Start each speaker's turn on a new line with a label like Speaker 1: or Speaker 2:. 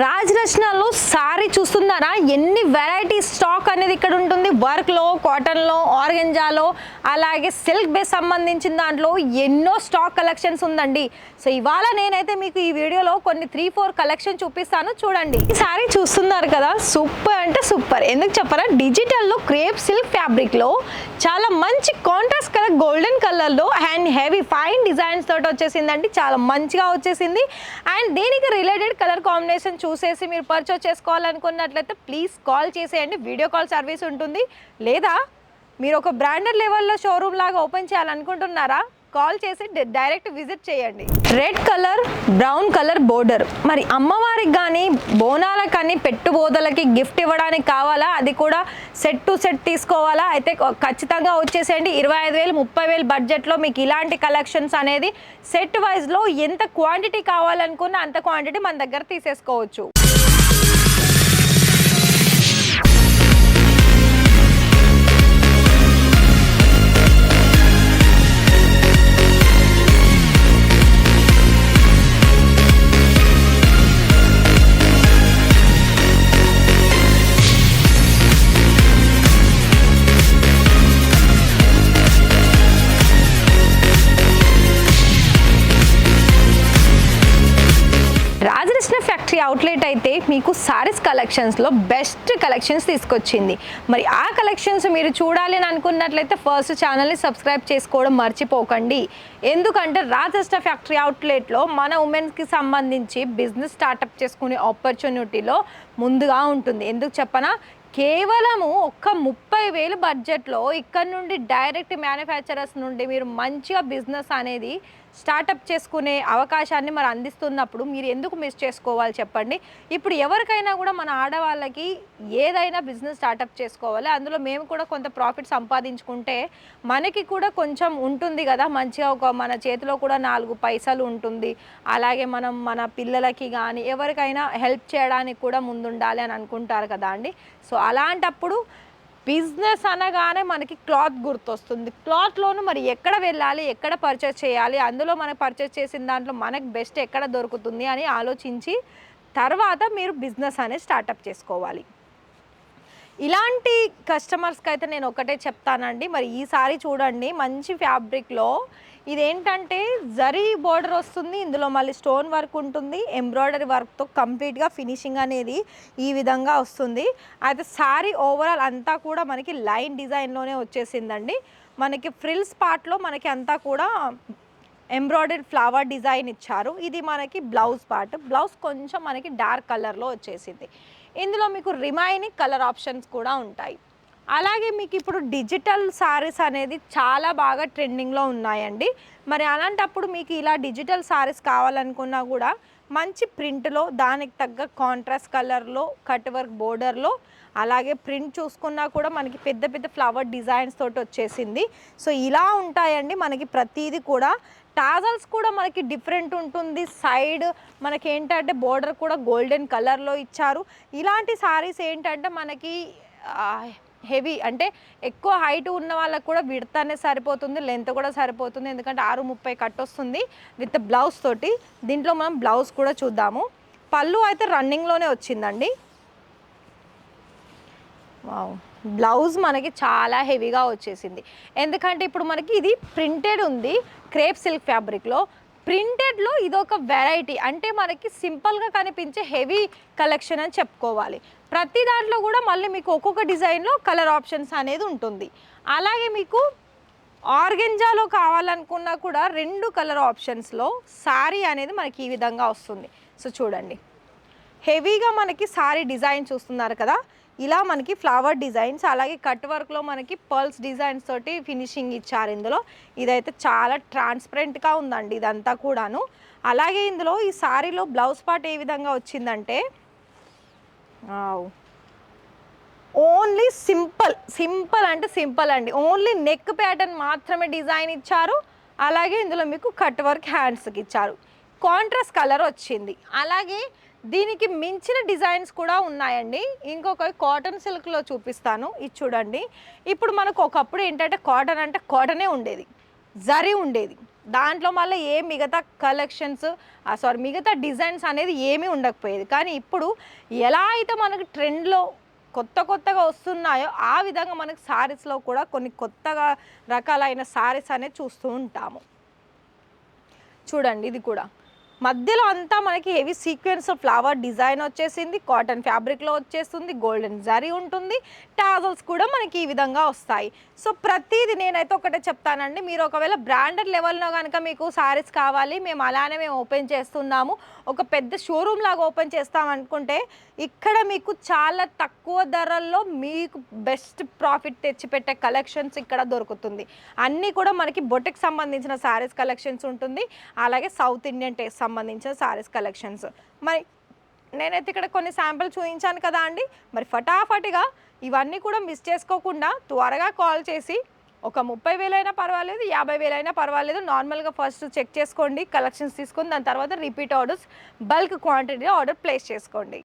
Speaker 1: రాజ్ రచనలో సారీ చూస్తున్నారా? ఎన్ని వెరైటీ స్టాక్ అనేది ఇక్కడ ఉంటుంది. వర్క్లో కాటన్లో ఆర్గెంజాలో అలాగే సిల్క్ బేస్ సంబంధించిన దాంట్లో ఎన్నో స్టాక్ కలెక్షన్స్ ఉందండి. సో ఇవాళ నేనైతే మీకు ఈ వీడియోలో కొన్ని త్రీ ఫోర్ కలెక్షన్ చూపిస్తాను. చూడండి. ఈ సారీ చూస్తున్నారు కదా? సూపర్ అంటే సూపర్ ఎందుకు చెప్పరా? డిజిటల్లో క్రేప్ సిల్క్ ఫ్యాబ్రిక్లో చాలా మంచి కాంట్రాస్ట్ కలర్ గోల్డెన్ లో అండ్ హెవీ ఫైన్ డిజైన్స్ తోటి వచ్చేసిందండి. చాలా మంచిగా వచ్చేసింది. అండ్ దీనికి రిలేటెడ్ కలర్ కాంబినేషన్ చూసేసి మీరు పర్చేస్ చేసుకోవాలనుకున్నట్లయితే ప్లీజ్ కాల్ చేసేయండి. వీడియో కాల్ సర్వీస్ ఉంటుంది. లేదా మీరు ఒక బ్రాండెడ్ లెవెల్లో షోరూమ్ లాగా ఓపెన్ చేయాలనుకుంటున్నారా? కాల్ చేసి డైరెక్ట్ విజిట్ చేయండి. Red colour brown colour border. మరి అమ్మవారికి కానీ బోనాలకు కానీ పెట్టుబోదలకి గిఫ్ట్ ఇవ్వడానికి కావాలా? అది కూడా సెట్ టు సెట్ తీసుకోవాలా? అయితే ఖచ్చితంగా వచ్చేసేయండి. ఇరవై ఐదు వేలు ముప్పై వేలు బడ్జెట్లో మీకు ఇలాంటి కలెక్షన్స్ అనేది సెట్ వైజ్లో ఎంత క్వాంటిటీ కావాలనుకున్న అంత క్వాంటిటీ మన దగ్గర తీసేసుకోవచ్చు. అయితే మీకు సారీస్ కలెక్షన్స్లో బెస్ట్ కలెక్షన్స్ తీసుకొచ్చింది. మరి ఆ కలెక్షన్స్ మీరు చూడాలి అని అనుకున్నట్లయితే ఫస్ట్ ఛానల్ని సబ్స్క్రైబ్ చేసుకోవడం మర్చిపోకండి. ఎందుకంటే రాజరత్న ఫ్యాక్టరీ అవుట్లెట్లో మన ఉమెన్స్కి సంబంధించి బిజినెస్ స్టార్టప్ చేసుకునే ఆపర్చునిటీలో ముందుగా ఉంటుంది. ఎందుకు చెప్పనా? కేవలము ఒక్క ముప్పై వేలు బడ్జెట్లో ఇక్కడ నుండి డైరెక్ట్ మ్యానుఫ్యాక్చరర్స్ నుండి మీరు మంచిగా బిజినెస్ అనేది స్టార్టప్ చేసుకునే అవకాశాన్ని మరి అందిస్తున్నప్పుడు మీరు ఎందుకు మిస్ చేసుకోవాలి చెప్పండి. ఇప్పుడు ఎవరికైనా కూడా మన ఆడవాళ్ళకి ఏదైనా బిజినెస్ స్టార్టప్ చేసుకోవాలి. అందులో మేము కూడా కొంత ప్రాఫిట్ సంపాదించుకుంటే మనకి కూడా కొంచెం ఉంటుంది కదా. మంచిగా ఒక మన చేతిలో కూడా నాలుగు పైసలు ఉంటుంది. అలాగే మనం మన పిల్లలకి కానీ ఎవరికైనా హెల్ప్ చేయడానికి కూడా ముందుండాలి అని అనుకుంటారు కదా అండి. సో అలాంటప్పుడు బిజినెస్ అనగానే మనకి క్లాత్ గుర్తొస్తుంది. క్లాత్లోను మరి ఎక్కడ వెళ్ళాలి ఎక్కడ పర్చేస్ చేయాలి అందులో మనం పర్చేస్ చేసిన దాంట్లో మనకు బెస్ట్ ఎక్కడ దొరుకుతుంది అని ఆలోచించి తర్వాత మీరు బిజినెస్ అనేది స్టార్టప్ చేసుకోవాలి. ఇలాంటి కస్టమర్స్కి అయితే నేను ఒకటే చెప్తానండి. మరి ఈసారి చూడండి మంచి ఫ్యాబ్రిక్లో ఇదేంటంటే జరీ బోర్డర్ వస్తుంది ఇందులో మళ్ళీ స్టోన్ వర్క్ ఉంటుంది ఎంబ్రాయిడరీ వర్క్తో కంప్లీట్గా ఫినిషింగ్ అనేది ఈ విధంగా వస్తుంది. అయితే శారీ ఓవరాల్ అంతా కూడా మనకి లైన్ డిజైన్లోనే వచ్చేసిందండి. మనకి ఫ్రిల్స్ పార్ట్లో మనకి అంతా కూడా ఎంబ్రాయిడరీ ఫ్లవర్ డిజైన్ ఇచ్చారు. ఇది మనకి బ్లౌజ్ పార్ట్ బ్లౌజ్ కొంచెం మనకి డార్క్ కలర్లో వచ్చేసింది. ఇందులో మీకు రిమైనింగ్ కలర్ ఆప్షన్స్ కూడా ఉంటాయి. అలాగే మీకు ఇప్పుడు డిజిటల్ సారీస్ అనేది చాలా బాగా ట్రెండింగ్లో ఉన్నాయండి. మరి అలాంటప్పుడు మీకు ఇలా డిజిటల్ సారీస్ కావాలనుకున్నా కూడా మంచి ప్రింట్లో దానికి తగ్గ కాంట్రాస్ట్ కలర్లో కట్ వర్క్ బోర్డర్లో అలాగే ప్రింట్ చూసుకున్నా కూడా మనకి పెద్ద పెద్ద ఫ్లవర్ డిజైన్స్ తోటి వచ్చేసింది. సో ఇలా ఉంటాయండి మనకి ప్రతిదీ కూడా టాజల్స్ కూడా మనకి డిఫరెంట్ ఉంటుంది. సైడ్ మనకి ఏంటంటే బోర్డర్ కూడా గోల్డెన్ కలర్లో ఇచ్చారు. ఇలాంటి సారీస్ ఏంటంటే మనకి హెవీ అంటే ఎక్కువ హైట్ ఉన్న వాళ్ళకి కూడా విడత అనేది సరిపోతుంది లెంత్ కూడా సరిపోతుంది. ఎందుకంటే ఆరు ముప్పై కట్ వస్తుంది విత్ బ్లౌజ్ తోటి. దీంట్లో మనం బ్లౌజ్ కూడా చూద్దాము. పళ్ళు అయితే రన్నింగ్లోనే వచ్చిందండి. వావ్. బ్లౌజ్ మనకి చాలా హెవీగా వచ్చేసింది. ఎందుకంటే ఇప్పుడు మనకి ఇది ప్రింటెడ్ ఉంది క్రేప్ సిల్క్ ఫ్యాబ్రిక్లో. ప్రింటెడ్లో ఇదొక వెరైటీ. అంటే మనకి సింపుల్గా కనిపించే హెవీ కలెక్షన్ అని చెప్పుకోవాలి. ప్రతి దాంట్లో కూడా మళ్ళీ మీకు ఒక్కొక్క డిజైన్లో కలర్ ఆప్షన్స్ అనేది ఉంటుంది. అలాగే మీకు ఆర్గెంజాలో కావాలనుకున్నా కూడా రెండు కలర్ ఆప్షన్స్లో సారీ అనేది మనకి ఈ విధంగా వస్తుంది. సో చూడండి. హెవీగా మనకి సారీ డిజైన్ చూస్తున్నారు కదా? ఇలా మనకి ఫ్లవర్ డిజైన్స్ అలాగే కట్ వర్క్లో మనకి పర్ల్స్ డిజైన్స్ తోటి ఫినిషింగ్ ఇచ్చారు ఇందులో. ఇదైతే చాలా ట్రాన్స్పరెంట్గా ఉందండి ఇదంతా కూడాను. అలాగే ఇందులో ఈ సారీలో బ్లౌజ్ పార్ట్ ఏ విధంగా వచ్చిందంటే ఓన్లీ సింపుల్ సింపుల్ అంటే సింపుల్ అండి. ఓన్లీ నెక్ ప్యాటర్న్ మాత్రమే డిజైన్ ఇచ్చారు. అలాగే ఇందులో మీకు కట్ వర్క్ హ్యాండ్స్కి ఇచ్చారు. కాంట్రాస్ట్ కలర్ వచ్చింది. అలాగే దీనికి మించిన డిజైన్స్ కూడా ఉన్నాయండి. ఇంకొక కాటన్ సిల్క్లో చూపిస్తాను. ఇది చూడండి. ఇప్పుడు మనకు ఒకప్పుడు ఏంటంటే కాటన్ అంటే కాటనే ఉండేది. జరీ ఉండేది. దాంట్లో మళ్ళీ ఏ మిగతా కలెక్షన్స్ సారీ మిగతా డిజైన్స్ అనేది ఏమీ ఉండకపోయేది. కానీ ఇప్పుడు ఎలా అయితే మనకు ట్రెండ్లో కొత్త కొత్తగా వస్తున్నాయో ఆ విధంగా మనకు సారీస్లో కూడా కొన్ని కొత్తగా రకాలైన సారీస్ అనేది చూస్తూ ఉంటాము. చూడండి ఇది కూడా. మధ్యలో అంతా మనకి హెవీ సీక్వెన్స్ ఫ్లవర్ డిజైన్ వచ్చేసింది కాటన్ ఫ్యాబ్రిక్లో వచ్చేస్తుంది గోల్డెన్ జరీ ఉంటుంది టాజల్స్ కూడా మనకి ఈ విధంగా వస్తాయి. సో ప్రతిదీ నేనైతే ఒకటే చెప్తానండి. మీరు ఒకవేళ బ్రాండెడ్ లెవెల్లో కనుక మీకు శారీస్ కావాలి మేము అలానే మేము ఓపెన్ చేస్తున్నాము. ఒక పెద్ద షోరూమ్ లాగా ఓపెన్ చేస్తామనుకుంటే ఇక్కడ మీకు చాలా తక్కువ ధరల్లో మీకు బెస్ట్ ప్రాఫిట్ తెచ్చిపెట్టే కలెక్షన్స్ ఇక్కడ దొరుకుతుంది. అన్నీ కూడా మనకి బొటెక్ సంబంధించిన సారీస్ కలెక్షన్స్ ఉంటుంది. అలాగే సౌత్ ఇండియన్ టేస్ట్ సంబంధించిన సారీస్ కలెక్షన్స్ మరి నేనైతే ఇక్కడ కొన్ని శాంపిల్ చూపించాను కదా అండి. మరి ఫటాఫటిగా ఇవన్నీ కూడా మిస్ చేసుకోకుండా త్వరగా కాల్ చేసి ఒక ముప్పై వేలైనా పర్వాలేదు యాభై వేలైనా పర్వాలేదు నార్మల్గా ఫస్ట్ చెక్ చేసుకోండి కలెక్షన్స్ తీసుకొని దాని తర్వాత repeat orders bulk quantity order place చేసుకోండి.